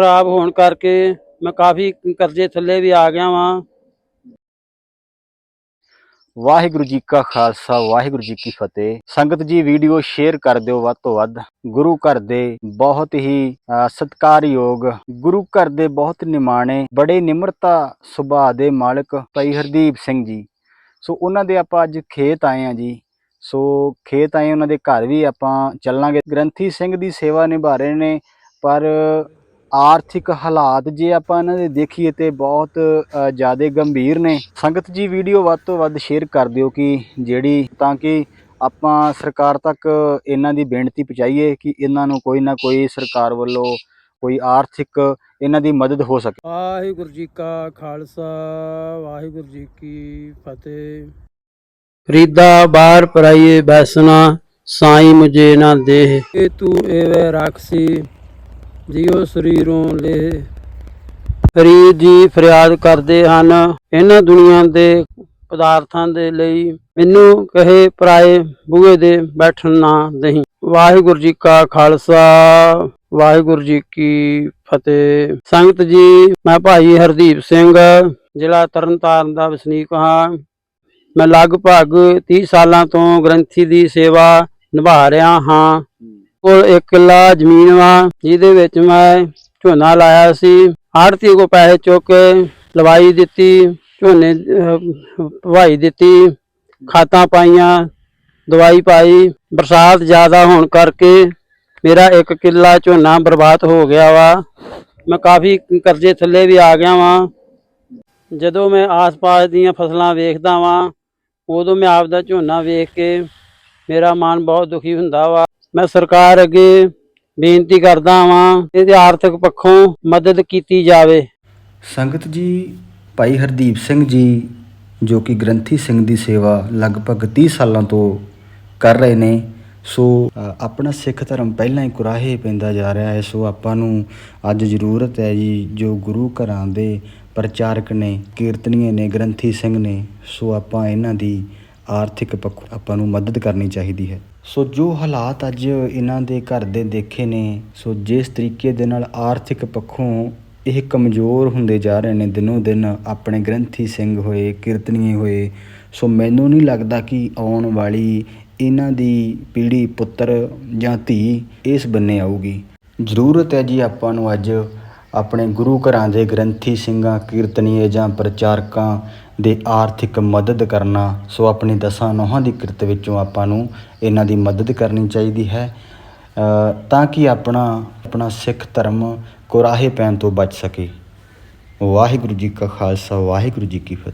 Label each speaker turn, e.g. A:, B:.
A: ਖਰਾਬ ਹੋਣ ਕਰਕੇ ਮੈਂ ਕਾਫੀ ਕਰਜ਼ੇ ਥੱਲੇ ਵੀ ਆ ਗਿਆ ਵਾਂ।
B: ਵਾਹਿਗੁਰੂ ਜੀ ਕਾ ਖਾਲਸਾ, ਵਾਹਿਗੁਰੂ ਜੀ ਕੀ ਫਤਿਹ। ਸੰਗਤ ਜੀ, ਵੀਡੀਓ ਸ਼ੇਅਰ ਕਰ ਦਿਓ ਵੱਧ ਤੋਂ ਵੱਧ। ਗੁਰੂ ਘਰ ਦੇ ਬਹੁਤ ਹੀ ਸਤਿਕਾਰਯੋਗ, ਗੁਰੂ ਘਰ ਦੇ ਬਹੁਤ ਨਿਮਾਣੇ, ਬੜੇ ਨਿਮਰਤਾ ਸੁਭਾਅ ਦੇ ਮਾਲਕ ਭਾਈ ਹਰਦੀਪ ਸਿੰਘ ਜੀ। ਸੋ ਉਹਨਾਂ ਦੇ ਆਪਾਂ ਅੱਜ ਖੇਤ ਆਏ ਆ ਜੀ। ਸੋ ਖੇਤ ਆਏ, ਉਹਨਾਂ ਦੇ ਘਰ ਵੀ ਆਪਾਂ ਚੱਲਾਂਗੇ। ਗ੍ਰੰਥੀ ਸਿੰਘ ਦੀ ਸੇਵਾ ਨਿਭਾ ਰਹੇ ਨੇ, ਪਰ ਆਰਥਿਕ ਹਾਲਾਤ ਜੇ ਆਪਾਂ ਇਹਨਾਂ ਦੇ ਦੇਖੀਏ ਤੇ ਬਹੁਤ ਜ਼ਿਆਦਾ ਗੰਭੀਰ ਨੇ। ਸੰਗਤ ਜੀ ਵੀਡੀਓ ਵੱਧ ਤੋਂ ਵੱਧ ਸ਼ੇਅਰ ਕਰ ਦਿਓ ਕਿ ਜਿਹੜੀ ਤਾਂ ਕਿ ਆਪਾਂ ਸਰਕਾਰ ਤੱਕ ਇਹਨਾਂ ਦੀ ਬੇਨਤੀ ਪਹੁੰਚਾਈਏ ਕਿ ਇਹਨਾਂ ਨੂੰ ਕੋਈ ਨਾ ਕੋਈ ਸਰਕਾਰ ਵੱਲੋਂ ਕੋਈ ਆਰਥਿਕ ਇਹਨਾਂ ਦੀ ਮਦਦ ਹੋ ਸਕੇ।
A: ਵਾਹਿਗੁਰੂ ਜੀ ਕਾ ਖਾਲਸਾ ਵਾਹਿਗੁਰੂ ਜੀ ਕੀ ਫਤਿਹ। ਫਰੀਦਾ ਬਾਹਰ ਪਰਾਈਏ ਬੈਸਣਾ ਸਾਈ ਮੁਝੇ ਨਾ ਦੇਹ। ਇਹ ਤੂੰ ਐਵੇਂ ਰਾਖਸੀ। ਜਿਉ ਸਰੀਰੋਂ ਲੈ। ਫਰੀਦ ਜੀ ਫਰਿਆਦ ਕਰਦੇ ਹਨ ਇਹਨਾਂ ਦੁਨੀਆ ਦੇ ਪਦਾਰਥਾਂ ਦੇ ਲਈ। ਮੈਨੂੰ ਕਹੇ ਪਰਾਏ ਬੂਹੇ ਦੇ ਬੈਠਣ ਨਾ ਦਹੀਂ ਵਾਹਿਗੁਰੂ ਜੀ ਕਾ ਖਾਲਸਾ, ਵਾਹਿਗੁਰੂ ਜੀ ਕੀ ਫਤਿਹ। ਸੰਗਤ ਜੀ, ਮੈਂ ਭਾਈ ਹਰਦੀਪ ਸਿੰਘ, ਜ਼ਿਲ੍ਹਾ ਤਰਨਤਾਰਨ ਦਾ ਵਸਨੀਕ ਹਾਂ। ਮੈਂ ਲਗਭਗ 30 ਸਾਲਾਂ ਤੋਂ ਗ੍ਰੰਥੀ ਦੀ ਸੇਵਾ ਨਿਭਾ ਰਿਹਾ ਹਾਂ। ਕੋਲ ਇੱਕ ਕਿੱਲਾ ਜ਼ਮੀਨ ਵਾ ਜਿਹਦੇ ਵਿੱਚ ਮੈਂ ਝੋਨਾ ਲਾਇਆ ਸੀ। ਆੜਤੀ ਕੋ ਪੈਸੇ ਚੁੱਕ ਕੇ ਲਵਾਈ ਦਿੱਤੀ ਝੋਨੇ ਅਹ, ਦਿੱਤੀ ਖਾਤਾਂ ਪਾਈਆਂ ਦਵਾਈ ਪਾਈ। ਬਰਸਾਤ ਜ਼ਿਆਦਾ ਹੋਣ ਕਰਕੇ ਮੇਰਾ ਇੱਕ ਕਿੱਲਾ ਝੋਨਾ ਬਰਬਾਦ ਹੋ ਗਿਆ ਵਾ। ਮੈਂ ਕਾਫੀ ਕਰਜ਼ੇ ਥੱਲੇ ਵੀ ਆ ਗਿਆ ਵਾਂ। ਜਦੋਂ ਮੈਂ ਆਸ-ਪਾਸ ਦੀਆਂ ਫਸਲਾਂ ਵੇਖਦਾ ਵਾਂ ਉਦੋਂ ਮੈਂ ਆਪ ਦਾ ਝੋਨਾ ਵੇਖ ਕੇ ਮੇਰਾ ਮਨ ਬਹੁਤ ਦੁਖੀ ਹੁੰਦਾ ਵਾ। ਮੈਂ ਸਰਕਾਰ ਅੱਗੇ ਬੇਨਤੀ ਕਰਦਾ ਵਾਂ ਇਹਦੇ ਆਰਥਿਕ ਪੱਖੋਂ ਮਦਦ ਕੀਤੀ ਜਾਵੇ।
B: ਸੰਗਤ ਜੀ, ਭਾਈ ਹਰਦੀਪ ਸਿੰਘ ਜੀ, ਜੋ ਕਿ ਗ੍ਰੰਥੀ ਸਿੰਘ ਦੀ ਸੇਵਾ ਲਗਭਗ 30 ਸਾਲਾਂ ਤੋਂ ਕਰ ਰਹੇ ਨੇ, ਸੋ ਆਪਣਾ ਸਿੱਖ ਧਰਮ ਪਹਿਲਾਂ ਹੀ ਕੁਰਾਹੇ ਪੈਂਦਾ ਜਾ ਰਿਹਾ ਹੈ, ਸੋ ਆਪਾਂ ਨੂੰ ਅੱਜ ਜ਼ਰੂਰਤ ਹੈ ਜੀ, ਜੋ ਗੁਰੂ ਘਰਾਂ ਦੇ ਪ੍ਰਚਾਰਕ ਨੇ, ਕੀਰਤਨੀਏ ਨੇ, ਗ੍ਰੰਥੀ ਸਿੰਘ ਨੇ, ਸੋ ਆਪਾਂ ਇਹਨਾਂ ਦੀ ਆਰਥਿਕ ਪੱਖੋਂ ਆਪਾਂ ਨੂੰ ਮਦਦ ਕਰਨੀ ਚਾਹੀਦੀ ਹੈ। ਸੋ ਜੋ ਹਾਲਾਤ ਅੱਜ ਇਹਨਾਂ ਦੇ ਘਰ ਦੇ ਦੇਖੇ ਨੇ, ਸੋ ਜਿਸ ਤਰੀਕੇ ਦੇ ਨਾਲ ਆਰਥਿਕ ਪੱਖੋਂ ਇਹ ਕਮਜ਼ੋਰ ਹੁੰਦੇ ਜਾ ਰਹੇ ਨੇ, ਦਿਨੋਂ ਦਿਨ ਆਪਣੇ ਗ੍ਰੰਥੀ ਸਿੰਘ ਹੋਏ, ਕੀਰਤਨੀਏ ਹੋਏ, ਸੋ ਮੈਨੂੰ ਨਹੀਂ ਲੱਗਦਾ ਕਿ ਆਉਣ ਵਾਲੀ ਇਹਨਾਂ ਦੀ ਪੀੜ੍ਹੀ, ਪੁੱਤਰ ਜਾਂ ਧੀ ਇਸ ਬੰਨੇ ਆਊਗੀ। ਜ਼ਰੂਰਤ ਹੈ ਜੀ ਆਪਾਂ ਨੂੰ ਅੱਜ ਆਪਣੇ ਗੁਰੂ ਘਰਾਂ ਦੇ ਗ੍ਰੰਥੀ ਸਿੰਘਾਂ, ਕੀਰਤਨੀਏ ਜਾਂ ਪ੍ਰਚਾਰਕਾਂ ਦੇ ਆਰਥਿਕ ਮਦਦ ਕਰਨਾ, ਸੋ ਆਪਣੀ ਦਸਾਂ ਨੋਹਾਂ ਦੀ ਕਿਰਤ ਵਿੱਚੋਂ ਆਪਾਂ ਨੂੰ ਇਹਨਾਂ ਦੀ ਮਦਦ ਕਰਨੀ ਚਾਹੀਦੀ ਹੈ। ਤਾਂ ਕਿ ਆਪਣਾ ਆਪਣਾ ਸਿੱਖ ਧਰਮ ਕੋਰਾਹੇ ਪੈਣ ਤੋਂ ਬਚ ਸਕੇ। ਵਾਹਿਗੁਰੂ ਜੀ ਕਾ ਖਾਲਸਾ, ਵਾਹਿਗੁਰੂ ਜੀ ਕੀ ਫਤਿਹ।